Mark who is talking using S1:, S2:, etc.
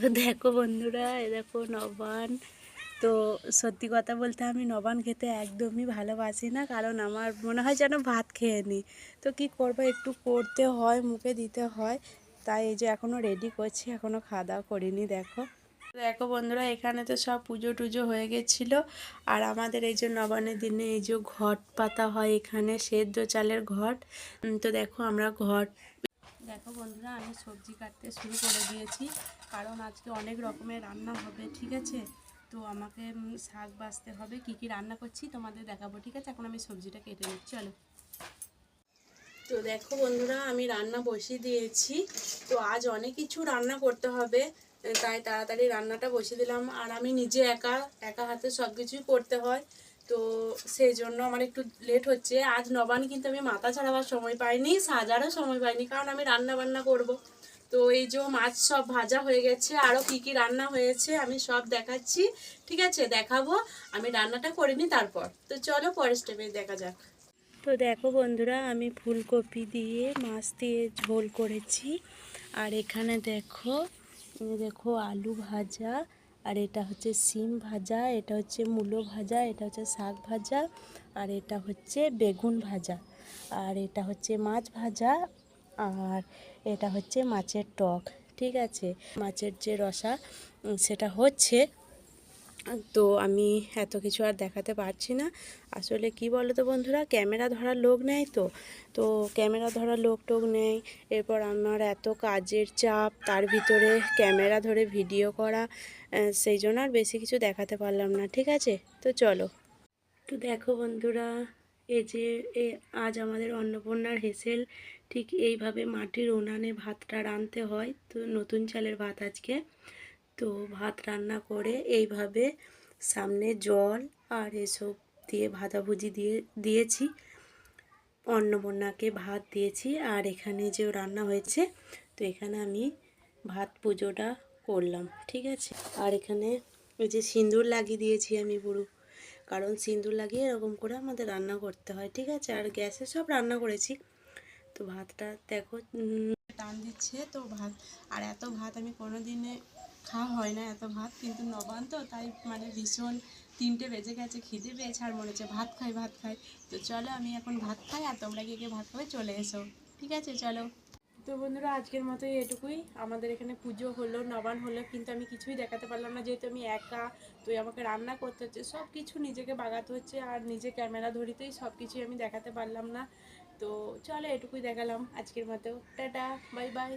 S1: তো দেখো বন্ধুরা, এ দেখো নবান। তো সত্যি কথা বলতে আমি নবান খেতে একদমই ভালোবাসি না, কারণ আমার মনে হয় যেন ভাত খেয়ে নিই। তো কি করব, একটু করতে হয়, মুখে দিতে হয়। তাই এই যে এখনও রেডি করছি এখনও খাওয়া দাওয়া করিনি, দেখো। দেখো বন্ধুরা, এখানে তো সব পুজো টুজো হয়ে গেছিল। আর আমাদের এই যে নবানের দিনে এই যে ঘট পাতা হয় এখানে, সেদ্ধ চালের ঘট। তো দেখো আমরা ঘট দেখো বন্ধুরা, আমি সবজি কাটতে শুরু করে দিয়েছি। কারণ আজকে অনেক রকমের রান্না হবে, ঠিক আছে? তো আমাকে শাক বাছতে হবে, কি কি রান্না করছি তোমাদের দেখাবো, ঠিক আছে? এখন আমি সবজিটা কেটে নিচ্ছি, চলো। তো দেখো বন্ধুরা, আমি রান্না বসিয়ে দিয়েছি। তো আজ অনেক কিছু রান্না করতে হবে, তাই তাড়াতাড়ি রান্নাটা বসিয়ে দিলাম। আর আমি নিজে একা একা হাতে সব কিছুই করতে হয়। তো সেই জন্য আমার একটু লেট হচ্ছে। আজ নবান কিন্তু আমি মাথা ছাড়াবার সময় পাইনি, সাজারও সময় পাইনি, কারণ আমি রান্না বান্না করব। তো এই যে মাছ সব ভাজা হয়ে গেছে, আরও কি কি রান্না হয়েছে আমি সব দেখাচ্ছি, ঠিক আছে? দেখাবো, আমি রান্নাটা করিনি তারপর। তো চলো পরের স্টেপে দেখা যাক। তো দেখো বন্ধুরা, আমি ফুলকপি দিয়ে মাছ দিয়ে ঝোল করেছি। আর এখানে দেখো দেখো আলু ভাজা আর এটা হচ্ছে সিম ভাজা, এটা হচ্ছে মূলো ভাজা, এটা হচ্ছে শাক ভাজা, আর এটা হচ্ছে বেগুন ভাজা। আর এটা হচ্ছে মাছ ভাজা, আর এটা হচ্ছে মাছের টক, ঠিক আছে? মাছের যে রসা সেটা হচ্ছে তো আমি এত কিছু আর দেখাতে পারছি না। আসলে কি বলো তো বন্ধুরা, ক্যামেরা ধরার লোক নেয় তো। তো ক্যামেরা ধরার লোক টোক নেই। এরপর আমার এত কাজের চাপ, তার ভিতরে ক্যামেরা ধরে ভিডিও করা সেই জন্য আর বেশি কিছু দেখাতে পারলাম না, ঠিক আছে? তো চলো। তো দেখো বন্ধুরা, এই যে, এ, আজ আমাদের অন্নপূর্ণার হেসেল, ঠিক এইভাবে মাটির উনানে ভাতটা রাঁধতে হয়, তো নতুন চালের ভাত আজকে। তো ভাত রান্না করে এইভাবে সামনে জল আর এসব দিয়ে ভাজাভুজি দিয়ে, দিয়েছি। অন্নপূর্ণাকে ভাত দিয়েছি আর এখানে যে রান্না হয়েছে, তো এখানে আমি ভাত পুজোটা করলাম, ঠিক আছে? আর এখানে ওই যে সিঁদুর লাগিয়ে দিয়েছি আমি পুরো, কারণ সিঁদুর লাগিয়ে এরকম করে আমাদের রান্না করতে হয়, ঠিক আছে? আর গ্যাসে সব রান্না করেছি। তো ভাতটা দেখো টান দিচ্ছে, তো ভাত, আর এত ভাত আমি কোনো দিনে খাওয়া হয় না এত ভাত, কিন্তু নবান তো, তাই মানে ভীষণ তিনটে বেজে গেছে, খিদে পেয়েছে আর মনে হচ্ছে ভাত খাই ভাত খাই। তো চলো আমি এখন ভাত খাই আর তোমরা কে ভাত খাবে চলে এসো। ঠিক আছে, চলো। তো বন্ধুরা, আজকের মতো এটুকুই। আমাদের এখানে পুজো হলো নবান হলো, কিন্তু আমি কিছুই দেখাতে পারলাম না, যেহেতু আমি একা তো আমাকে রান্না করতে হচ্ছে সব কিছু নিজেকে বাগাতে হচ্ছে আর নিজে ক্যামেরা ধরিতেই সব কিছুই আমি দেখাতে পারলাম না। তো চলো এটুকুই দেখালাম আজকের মতো। Tata, bye bye.